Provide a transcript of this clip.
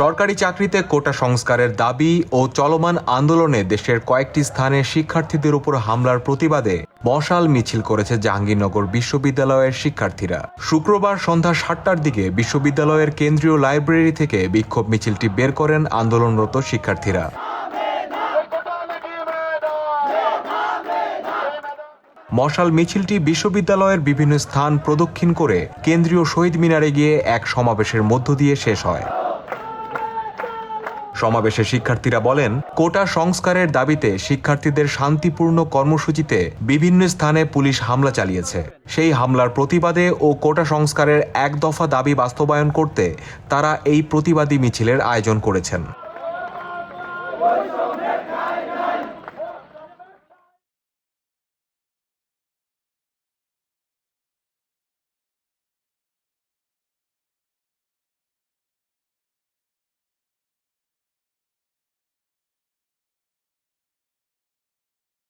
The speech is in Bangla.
সরকারি চাকরিতে কোটা সংস্কারের দাবি ও চলমান আন্দোলনে দেশের কয়েকটি স্থানে শিক্ষার্থীদের উপর হামলার প্রতিবাদে মশাল মিছিল করেছে জাহাঙ্গীরনগর বিশ্ববিদ্যালয়ের শিক্ষার্থীরা। শুক্রবার সন্ধ্যা সাতটার দিকে বিশ্ববিদ্যালয়ের কেন্দ্রীয় লাইব্রেরি থেকে বিক্ষোভ মিছিলটি বের করেন আন্দোলনরত শিক্ষার্থীরা। মশাল মিছিলটি বিশ্ববিদ্যালয়ের বিভিন্ন স্থান প্রদক্ষিণ করে কেন্দ্রীয় শহীদ মিনারে গিয়ে এক সমাবেশের মধ্য দিয়ে শেষ হয়। সমাবেশে শিক্ষার্থীরা বলেন, কোটা সংস্কারের দাবিতে শিক্ষার্থীদের শান্তিপূর্ণ কর্মসূচিতে বিভিন্ন স্থানে পুলিশ হামলা চালিয়েছে। সেই হামলার প্রতিবাদে ও কোটা সংস্কারের এক দফা দাবি বাস্তবায়ন করতে তারা এই প্রতিবাদী মিছিলের আয়োজন করেছেন।